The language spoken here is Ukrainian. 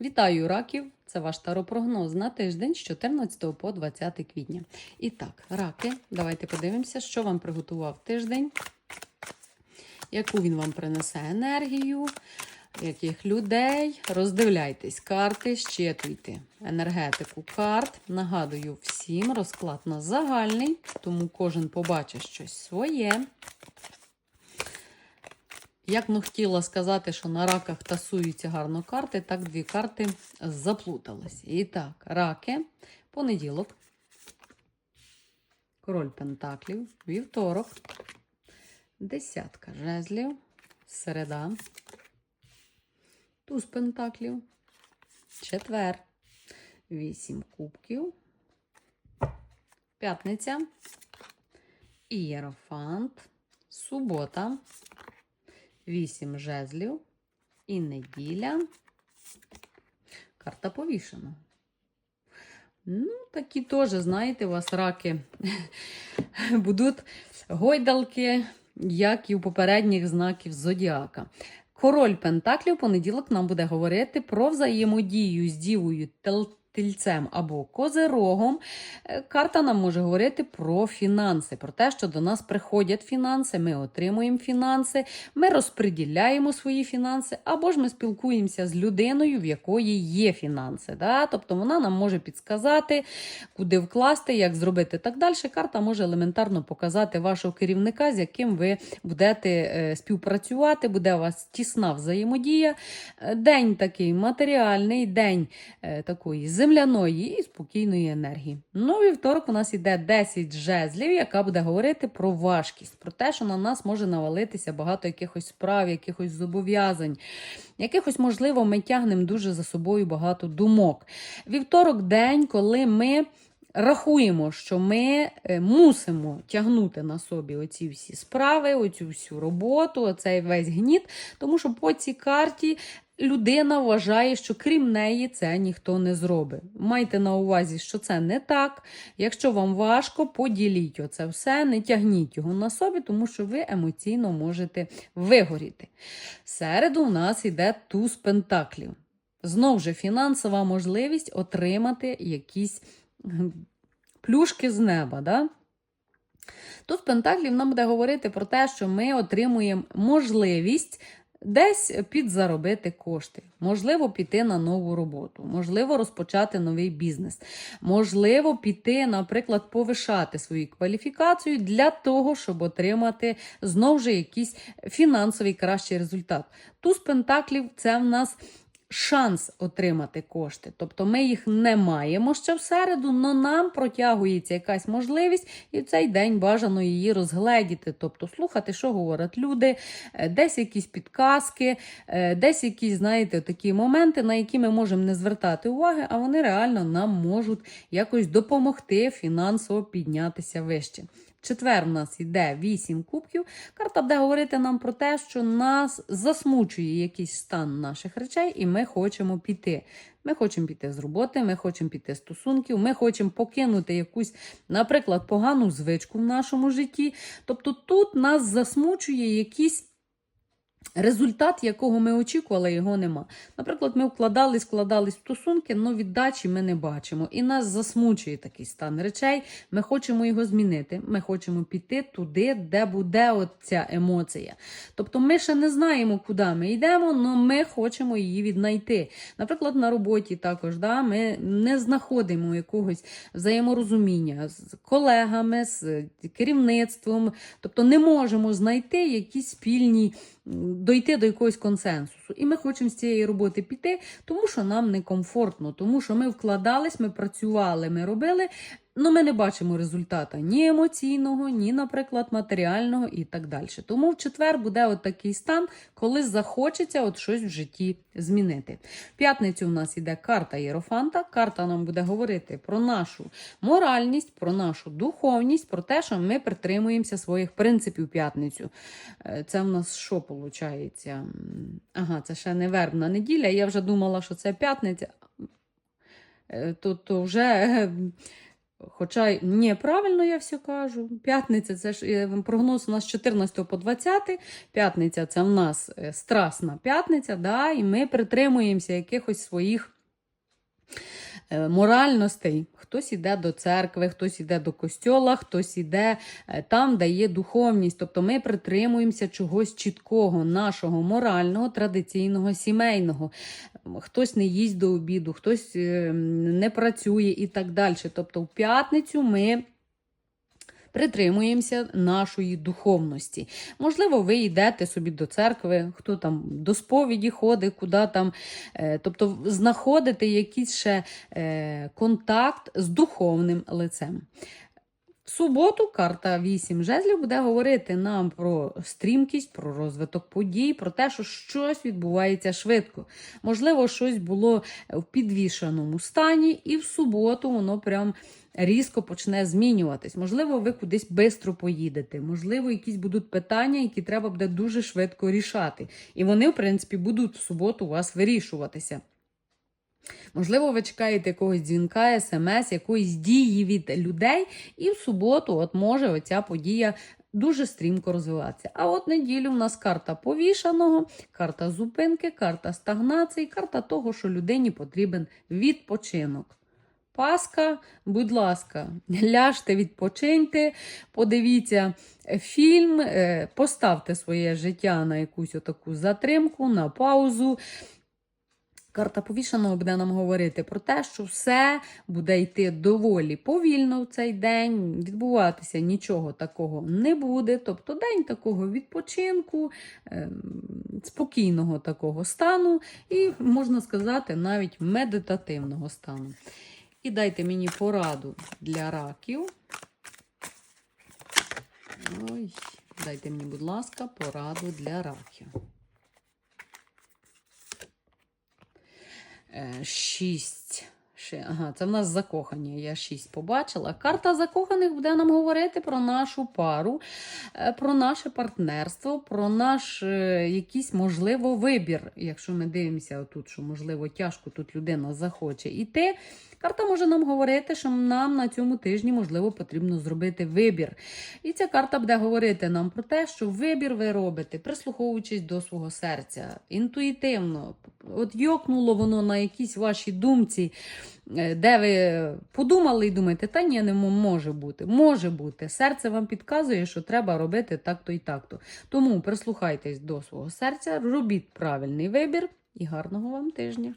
Вітаю раків! Це ваш таропрогноз на тиждень з 14 по 20 квітня. І так, раки, давайте подивимося, що вам приготував тиждень, яку він вам принесе енергію, яких людей. Роздивляйтесь карти, щитуйте енергетику карт. Нагадую всім, розклад на загальний, тому кожен побачить щось своє. Як ну хотіла сказати, що на раках тасуються гарно карти, так дві карти заплутались. І так, раки, понеділок, король Пентаклів, вівторок, десятка жезлів, середа, туз Пентаклів, четвер, вісім кубків, п'ятниця, ієрофант, субота. Вісім жезлів і неділя. Карта повішена. Ну, такі теж, знаєте, у вас раки будуть гойдалки, як і у попередніх знаків Зодіака. Король Пентаклів понеділок нам буде говорити про взаємодію з дівою Тельцем або козирогом. Е, Карта нам може говорити про фінанси, про те, що до нас приходять фінанси, ми отримуємо фінанси, ми розподіляємо свої фінанси, або ж ми спілкуємося з людиною, в якої є фінанси. Да? Тобто вона нам може підсказати, куди вкласти, як зробити так далі. Карта може елементарно показати вашого керівника, з яким ви будете е, співпрацювати, буде у вас тісна взаємодія. Е, День такий матеріальний, день такої земляної і спокійної енергії. Ну, вівторок у нас іде 10 жезлів, яка буде говорити про важкість, про те, що на нас може навалитися багато якихось справ, якихось зобов'язань. Якихось, можливо, ми тягнемо дуже за собою багато думок. Вівторок день, коли ми. Рахуємо, що ми е, мусимо тягнути на собі оці всі справи, оцю всю роботу, оцей весь гніт, тому що по цій карті людина вважає, що крім неї це ніхто не зробить. Майте на увазі, що це не так. Якщо вам важко, поділіть оце все, не тягніть його на собі, тому що ви емоційно можете вигоріти. Середу у нас йде туз пентаклів. Знову ж фінансова можливість отримати якісь плюшки з неба. Да? Тут Пентаклів нам буде говорити про те, що ми отримуємо можливість десь підзаробити кошти, можливо, піти на нову роботу, можливо, розпочати новий бізнес, можливо, піти, наприклад, повишати свою кваліфікацію для того, щоб отримати знову ж якийсь фінансовий кращий результат. Туз Пентаклів це в нас шанс отримати кошти. Тобто ми їх не маємо ще в середу, але нам протягується якась можливість, і в цей день бажано її розгледіти. Тобто слухати, що говорять люди, е, десь якісь підказки, е, десь якісь, знаєте, такі моменти, на які ми можемо не звертати уваги, а вони реально нам можуть якось допомогти фінансово піднятися вище. Четвер у нас йде 8 кубків. Карта буде говорити нам про те, що нас засмучує якийсь стан наших речей, і ми хочемо піти. Ми хочемо піти з роботи, ми хочемо піти з стосунків, ми хочемо покинути якусь, наприклад, погану звичку в нашому житті. Тобто тут нас засмучує якийсь. Результат, якого ми очікували, його нема. Наприклад, ми вкладались, вкладались в стосунки, але віддачі ми не бачимо. І нас засмучує такий стан речей. Ми хочемо його змінити. Ми хочемо піти туди, де буде ця емоція. Тобто ми ще не знаємо, куди ми йдемо, але ми хочемо її віднайти. Наприклад, на роботі також да, ми не знаходимо якогось взаєморозуміння з колегами, з керівництвом, тобто не можемо знайти якісь спільні дойти до якогось консенсусу. І ми хочемо з цієї роботи піти, тому що нам некомфортно, тому що ми вкладались, ми працювали, ми робили. Ну, ми не бачимо результата ні емоційного, ні, наприклад, матеріального і так далі. Тому в четвер буде от такий стан, коли захочеться от щось в житті змінити. В п'ятницю у нас іде карта Єрофанта. Карта нам буде говорити про нашу моральність, про нашу духовність, про те, що ми притримуємося своїх принципів в п'ятницю. Е, Це в нас що виходить? Ага, це ще не вербна неділя. Я вже думала, що це п'ятниця. Е, то вже е, Хоча ні, правильно я все кажу. П'ятниця це ж е, прогноз у нас 14 по 20. П'ятниця це в нас е, страсна п'ятниця, да, і ми притримуємося якихось своїх моральностей. Хтось іде до церкви, хтось іде до костьола, хтось іде е, там, де є духовність. Тобто ми притримуємося чогось чіткого, нашого морального, традиційного, сімейного. Хтось не їсть до обіду, хтось е, не працює і так далі. Тобто в п'ятницю ми. Притримуємося нашої духовності. Можливо, ви йдете собі до церкви, хто там до сповіді ходить, куди там. Е, тобто знаходите якийсь ще е, контакт з духовним лицем. В суботу карта 8 жезлів буде говорити нам про стрімкість, про розвиток подій, про те, що щось відбувається швидко. Можливо, щось було в підвішеному стані, і в суботу воно прям різко почне змінюватись. Можливо, ви кудись швидко поїдете. Можливо, якісь будуть питання, які треба буде дуже швидко рішати. І вони, в принципі, будуть в суботу у вас вирішуватися. Можливо, ви чекаєте якогось дзвінка, смс, якоїсь дії від людей, і в суботу от може оця подія дуже стрімко розвиватися. А от неділю в нас карта повішаного, карта зупинки, карта стагнації, карта того, що людині потрібен відпочинок. Паска, будь ласка, ляжте, відпочиньте, подивіться фільм, е, поставте своє життя на якусь отаку затримку, на паузу. Карта повішаного буде нам говорити про те, що все буде йти доволі повільно в цей день, відбуватися нічого такого не буде. Тобто день такого відпочинку, ем, спокійного такого стану, і, можна сказати, навіть медитативного стану. І дайте мені пораду для раків. Ой, дайте мені, будь ласка, пораду для раків. Е, Шість. Ага, це в нас закохані. Я шість побачила. Карта закоханих буде нам говорити про нашу пару, е, про наше партнерство, про наш е, якийсь, можливо, вибір. Якщо ми дивимося тут, що, можливо, тяжко тут людина захоче йти. Карта може нам говорити, що нам на цьому тижні, можливо, потрібно зробити вибір. І ця карта буде говорити нам про те, що вибір ви робите, прислуховуючись до свого серця, інтуїтивно. От йокнуло воно на якійсь вашій думці, е, де ви подумали і думаєте, та ні, не може бути. Може бути. Серце вам підказує, що треба робити так-то і так-то. Тому прислухайтесь до свого серця, робіть правильний вибір і гарного вам тижня.